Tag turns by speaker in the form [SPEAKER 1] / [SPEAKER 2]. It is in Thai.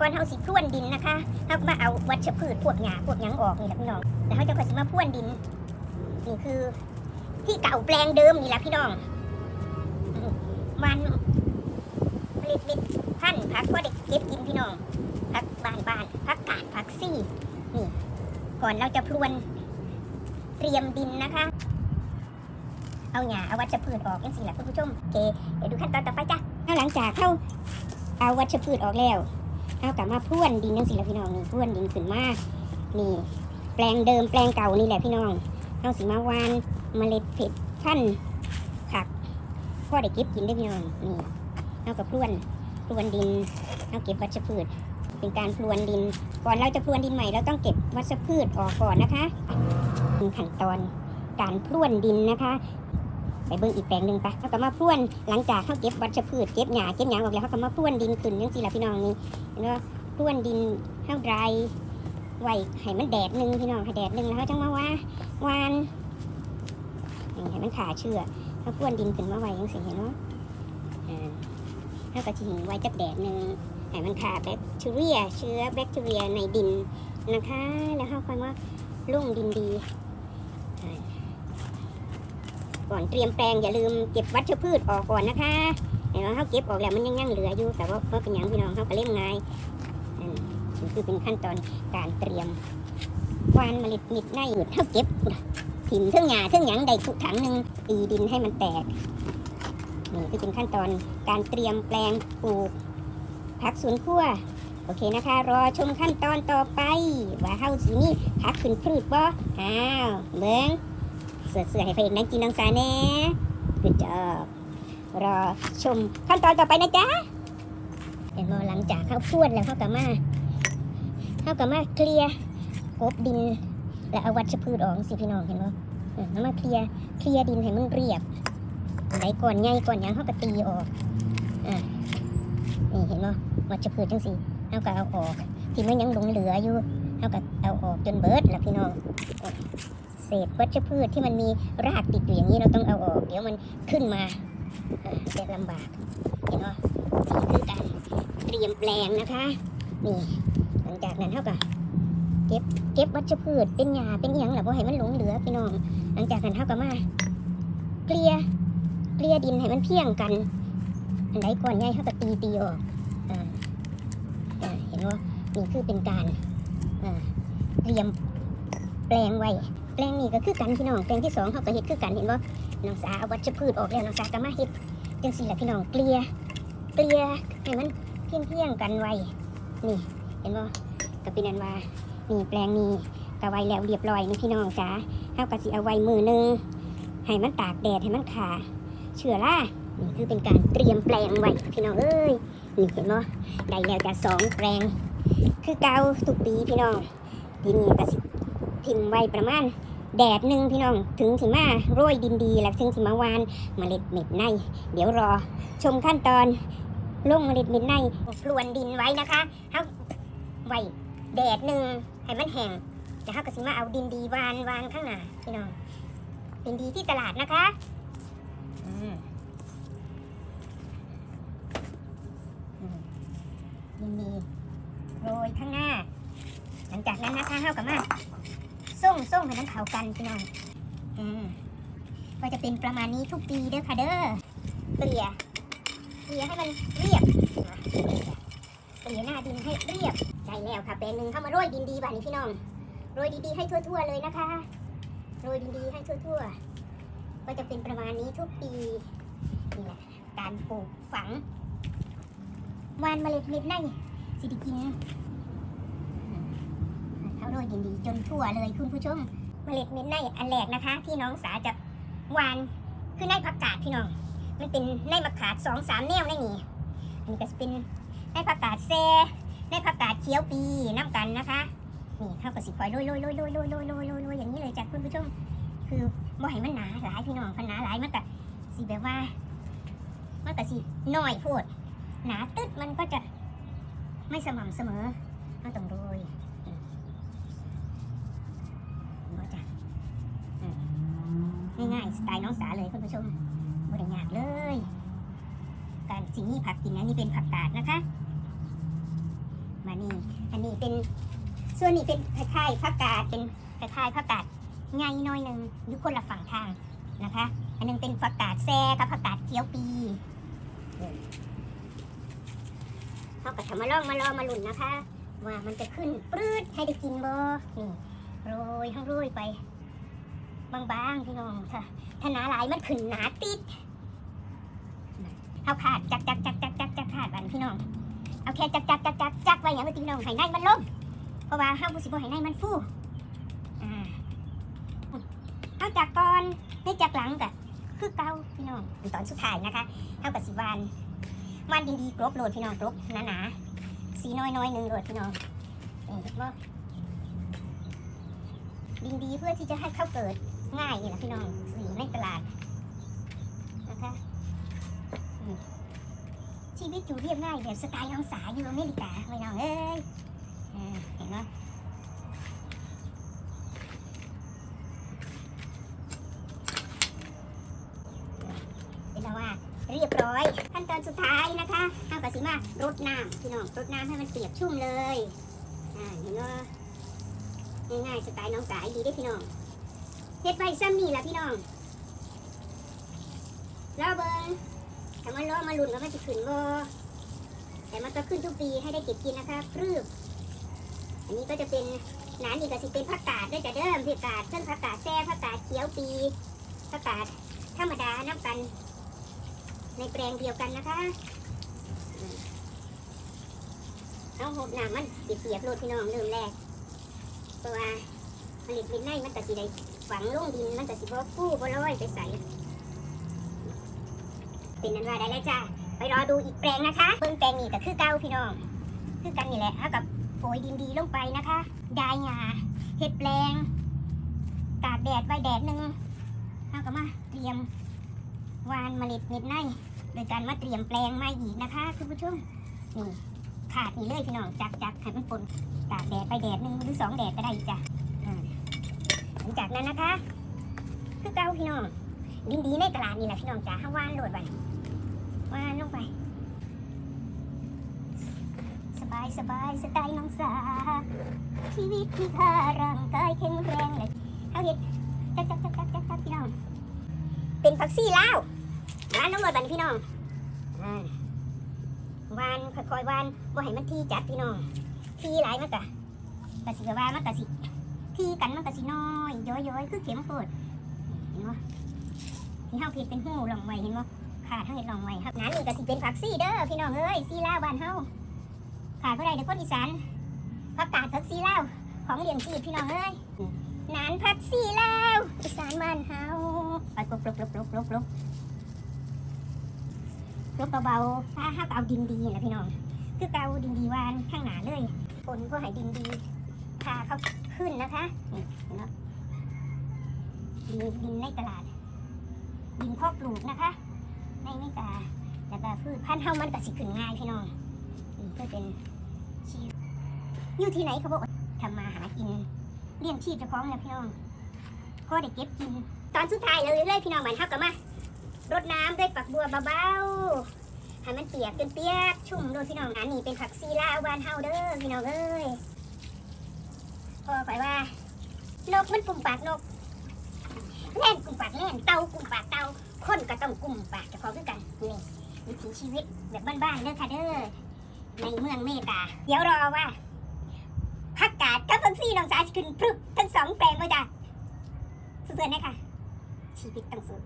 [SPEAKER 1] ก่อนเฮาสิพรวนดินนะคะเฮาก็มาเอาวัชพืชพวกหญ้าพวกหยังออกนี่แหละพี่น้อง แล้วเฮาจะค่อยสิมาพรวนดิน นี่คือ ที่เก่าแปลงเดิมนี่แหละพี่น้อง มันผลิตมิตรพันธุ์ผักพอเด็กเก็บกินพี่น้องผักบานบานผักกาดผักซี่ นี่ ก่อนเราจะพรวนเตรียมดินนะคะ เอาหญ้าเอาวัชพืชออกยังสิแหละคุณผู้ชมโอเคเดี๋ยวดูขั้นตอนต่อไปจ้ะหลังจากเข้าเอาวัชพืชออกแล้ว เอากลับมาพรวนดินยังสิแหละพี่น้องนี่พรวนดินขึ้นมานี่ แปลงเดิมแปลงเก่านี่แหละพี่น้องเอาสิมาวานเมล็ดเผ็ดพันธุ์ผักพ่อได้เก็บกินได้พี่น้องนี่เอากับพรวนพรวนดินเอาเก็บวัชพืช เป็นการพรวนดิน ก่อนเราจะพรวนดินใหม่เราต้องเก็บวัชพืชออกก่อนนะคะขั้นตอนการพรวนดินนะคะ ไปเบิ่งอีกแปลงหนึ่งไปเขาก็มาพรวนหลังจากเขาเก็บวัชพืชเก็บหญ้าเก็บหญ้าออกแล้วเขาก็มาพรวนดินขึ้นยังสิล่ะพี่น้องนี่เห็นว่าพรวนดินเท่าไรไว้ให้มันแดดหนึ่งพี่น้องให้แดดหนึ่งแล้วเขาจังมาว่าวานให้มันขาเชื่อเขาพรวนดินขึ้นมาไว้ยังสิเห็นเนาะอ่าเขาก็ทิ้งไว้จักแดดหนึ่งให้มันขาแบคทีเรีย เชื้อแบคทีเรียในดินนะคะ แล้วเขาค่อยมาลุ่งดินดี ก่อนเตรียมแปลงอย่าลืมเก็บวัชพืชออกก่อนนะคะเห็นไหมเขาเก็บออกแล้วมันยังยังเหลืออยู่แต่ว่าเพื่อเป็นอย่างพี่น้องเขาก็เล่มง่ายอืมนี่คือเป็นขั้นตอนการเตรียมวานเมล็ดมิดในหยุดเขาเก็บถิ่นเทื่องหญ้าเทื่องหยังใดทุกถังหนึ่งตีดินให้มันแตกนี่คือเป็นขั้นตอนการเตรียมแปลงปลูกผักสวนครัวโอเคนะคะ รอชมขั้นตอนต่อไป ว่าเฮาสิมีผักขึ้นพืชบ่อ้าวเบิ่ง เสือเสือให้เพลงนั้นกินน้องสาแน่คือจอบรอชมขั้นตอนต่อไปนะจ๊ะเห็นบ่หลังจากเข้าพวดแล้วเข้ากับมาเข้ากับมาเคลียร์กบดิน แล้วเอาวัชพืชออกสิพี่น้องเห็นบ่เออแล้วมาเคลียร์เคลียร์ดินให้มันเรียบไหนก่อนใหญ่ก่อนยังเขาก็ตีออกอ่านี่เห็นบ่วัชพืชจังสิเขาก็เอาออก ที่มันยังหลงเหลืออยู่เขาก็เอาออกจนเบิดแล้วพี่น้อง ษวัชพืชที่มันมีรากติดอยู่อย่างนี้เราต้องเอาออก เดี๋ยวมันขึ้นมาเอ่อจะลำบากเห็นไหมนี่คือการเตรียมแปลงนะคะนี่หลังจากนั้นเท่ากับเก็บเก็บวัชพืชเป็นหญ้าเป็นอหยังแหละเพราะให้มันหลงเหลือพี่น้อง หลังจากนั้นเท่ากับมาเกลี่ยเกลี่ยดินให้มันเพียงกัน อันใดก่อนใหญ่เท่ากับตีตีออกเห็นว่านี่คือเป็นการเตรียมแปลงไว้ แปลงนี้ก็คือกันพี่น้องแปลงที่สองเขาก็เฮ็ดคือกันเห็นบ่น้องสาเอาวัชพืชออกแล้วน้องสาก็มาเฮ็ดจังซี่แหละพี่น้องเกลียเกลียให้มันเพี้ยงเพียงกันไว้นี่เห็นบ่ก็เป็นอันว่านี่แปลงนี้ก็ไว้แล้วเรียบร้อยนะพี่น้องจ้าเฮาก็สิเอาไว้มือหนึงให้มันตากแดดให้มันขาเชื้อรานี่คือเป็นการเตรียมแปลงไว้พี่น้องเอ้ยนี่เห็นบ่ได้แล้วจะสองแปลง คือเก่าทุกปีพี่น้องดินนี่ก็สิทิ้งไว้ประมาณ แดดหนึ่งพี่น้องถึงสิมาโรยดินดีแล้วถึงสิมาวานเมล็ดเม็ดในเดี๋ยวรอชมขั้นตอนลงเมล็ดเม็ดในพรวนดินไว้นะคะเอาไว้แดดหนึ่งให้มันแห้งแล้วเขาก็สิมาเอาดินดีวานวานข้างหน้าพี่น้องดินดีที่ตลาดนะคะอืมอืมดินดีโรยข้างหน้า หลังจากนั้นนะคะเขากับมา ส่งส่งให้มันเข้ากันพี่น้องอืมก็จะเป็นประมาณนี้ทุกปีเด้อค่ะเด้อเกลี่ยเกลี่ยให้มันเรียบนะเกลี่ยเกลี่ยหน้าดินให้เรียบใช่แล้วค่ะแปลงหนึ่งเข้ามาโรยดินดีบ้านนี้พี่น้องโรยดีๆให้ทั่ว ๆ เลยนะคะโรยดีๆให้ทั่ว ๆ ก็จะเป็นประมาณนี้ทุกปีนี่แหละการปลูกฝังวานเมล็ดเม็ดในสิได้กินเขาโร ยดินดีจนทั่วเลยคุณผู้ชมเมล็ดเม็ดในอันแรกนะคะ ที่น้องสาจะหวานคือในผักกาดพี่น้อง มันเป็นในมะขามสองสามแนวในนี่อันนี้ก็จะเป็นในผักกาดแซ่ในผักกาดเขียวปีน้ำกันนะคะนี่เข้ากับสิคอยโรยโรยโรยโรยโรยโรยโรยโรยโรยอย่างนี้เลยจ้ะคุณผู้ชม คือบ่ให้มันหนาหลายพี่น้องพันหนาหลายมันก็สิแบบว่า มันก็สิน้อยโพดหนาตึ๊ดมันก็จะไม่สม่ำเสมอเราต้องโรย สไตล์น้องสาเลยคุณผู้ชมบริยากเลย การสิ่งนี้ผักกินนะนี่เป็นผักกาดนะคะ มานี่อันนี้เป็นส่วนนี้เป็นคล้ายๆผักกาดเป็นคล้ายๆผักกาดใหญ่หน้อยหนึ่งอยู่คนละฝั่งทางนะคะ อันหนึงเป็นผักกาดแซ่กับผักกาดเขียวปีเขาก็ทำมาลองมาลองมาลุ่นนะคะ ว่ามันจะขึ้นปื้ดให้ได้กินบ่นี่โรยทั้งโรยไป บางๆพี่น้องค่ะถ้าหนาหลายมันขึ้นหนาติดเอาขาดจักจักจักจักจักจักขาดวันพี่น้องเอาแค่จักจักจักจักจักไว้อย่างเมื่อพี่น้องให้ในมันลงเพราะว่าห้ามบุสิบ่ให้ในมันฟูอ่าเอาจากก่อนให้จากหลังกะคือเก่าพี่น้องตอนสุดท้ายนะคะเท่ากับสิวานมันดีๆกรบโหลดพี่น้องกรบหนาๆสีน้อยๆหนึ่งโหลดพี่น้องเห็นบ่ดินดีเพื่อที่จะให้เข้าเกิด ง่ายนี่แหละพี่น้องสีในตลาดนะคะชีวิตอยู่เรียบง่ายแบบสไตล์น้องสาอยู่อเมริกาพี่น้องเอ้ยเห็นไหมเป็นแล้วว่าเรียบร้อย ขั้นตอนสุดท้ายนะคะเอากระสิมารดน้ำพี่น้องรดน้ำให้มันเปียกชุ่มเลยอ่าเห็นว่าง่ายๆสไตล์น้องสายดีได้พี่น้อง เฮ็ดไว้ซ้ำนี่แหละพี่น้องรอเบิงแต่มันรอมาลุ้นว่ามันจะขึ้นบ่แต่มันก็ขึ้นทุกปีให้ได้เก็บกินนะคะพรืบอันนี้ก็จะเป็นหนานนี่ก็สิเป็นผักกาดด้วยจะเดิมผักกาดเครื่องผักกาดแซ่ผักกาดเขียวปีผักกาดธรรมดาน้ำกัน ในแปลงเดียวกันนะคะเอาหบหนามันเปียกๆโลดพี่น้องเริ่มแรกเพราะว่าผลิตเป็นในมันก็สิได้ ฝังลงดินมันก็สิบ่ฟูบ่ลอยไปใส่เป็นนั้นว่าได้แล้วจ้าไปรอดูอีกแปลงนะคะเพิ่งแปลงนี่ก็คือเก้าพี่น้อง คือกันนี่แหละเท่ากับโปรยดินดีลงไปนะคะดายหญ้าเห็ดแปลงตากแดดไว้แดดหนึ่งเท่ากับมาเตรียมวานเมล็ดเม็ดในโดยการมาเตรียมแปลงใหม่อีกนะคะคุณผู้ชมนี่ขาดนี่เลยพี่น้องจักจักให้มันปนตากแดดไปแดดหนึ่งหรือสองแดดก็ได้จ้ะอ่า ลังจากนั้นนะคะ คือเก้าพี่น้อง ดินดีในตลาดนี่แหละพี่น้องจ๋าห้าวานโหลดไปวานลงไป สบายสบายสไตล์น้องสาชีวิตที่ค่าร่างกายแข็งแรงเลยเอาเห็ดจักจักจักจักจักจักพี่น้อง เป็นผักซี่แล้ววานลงโหลดบันพี่น้องวานค่อยๆวานว่าให้มันทีจัดพี่น้อง ทีหลายมันกะกะสิกะว่ามันกะสิ ที่กันมันก็สิน้อยย้อยๆคือเข็มโคดเห็นบ่ที่เฮาผิดเป็นหูหลองไว้เห็นบ่ขาดเฮาเห็ดหลองไว้ครับนั้นนี่ก็สิเป็นผักซี่เด้อพี่น้องเอ้ยซี่ลาวบ้านเฮาขาดบ่ได้เด้อคนอีสานผักกาดผักซี่ลาวของเลี้ยงชีพพี่น้องเอ้ยนานผักซี่ลาวอีสานบ้านเฮาไปกลบๆๆๆๆๆลบเบาๆถ้าเฮากเอาดินดีแหละพี่น้องคือเกาดินดีวานข้างหน้าเลยฝนก็ให้ดินดี นะคะ นี่เห็นไหมดินดินในตลาด ดินพาะปลูกนะคะ ในไม่ตาแต่ว่าพืชพันธุ์เฮามันก็สิขึ้นง่ายพี่น้องนี่ก็เป็นชีวิตอยู่ที่ไหนเขาบอกทำมาหากินเลี้ยงชีพเจ้าของแหละพี่น้องพอได้เก็บกิน ตอนสุดท้ายเลยเลยพี่น้องมันเท่ากับมารดน้ำด้วยฝักบัวเบาๆให้มันเปียกจนเปียกชุ่มโดยพี่น้องอันนี้เป็นผักซีลาวานเฮาเด้อพี่น้องเอ้ย พอไปว่า นกมันกลุ่มปากนกแล่นกลุ่มปากแล่นเต่ากลุ่มปากเต่าคนก็ต้องกลุ่มปากจะพอคือกันนี่วิถีชีวิตแบบบ้านๆเด้อค่ะเด้อในเมืองเมตา เดี๋ยวรอว่าพักกาดกับพักซี่น้องสาจะขึ้นพรึบทั้งสองแปลงเลยจ้ะสุดๆนะคะชีวิตต้องสุด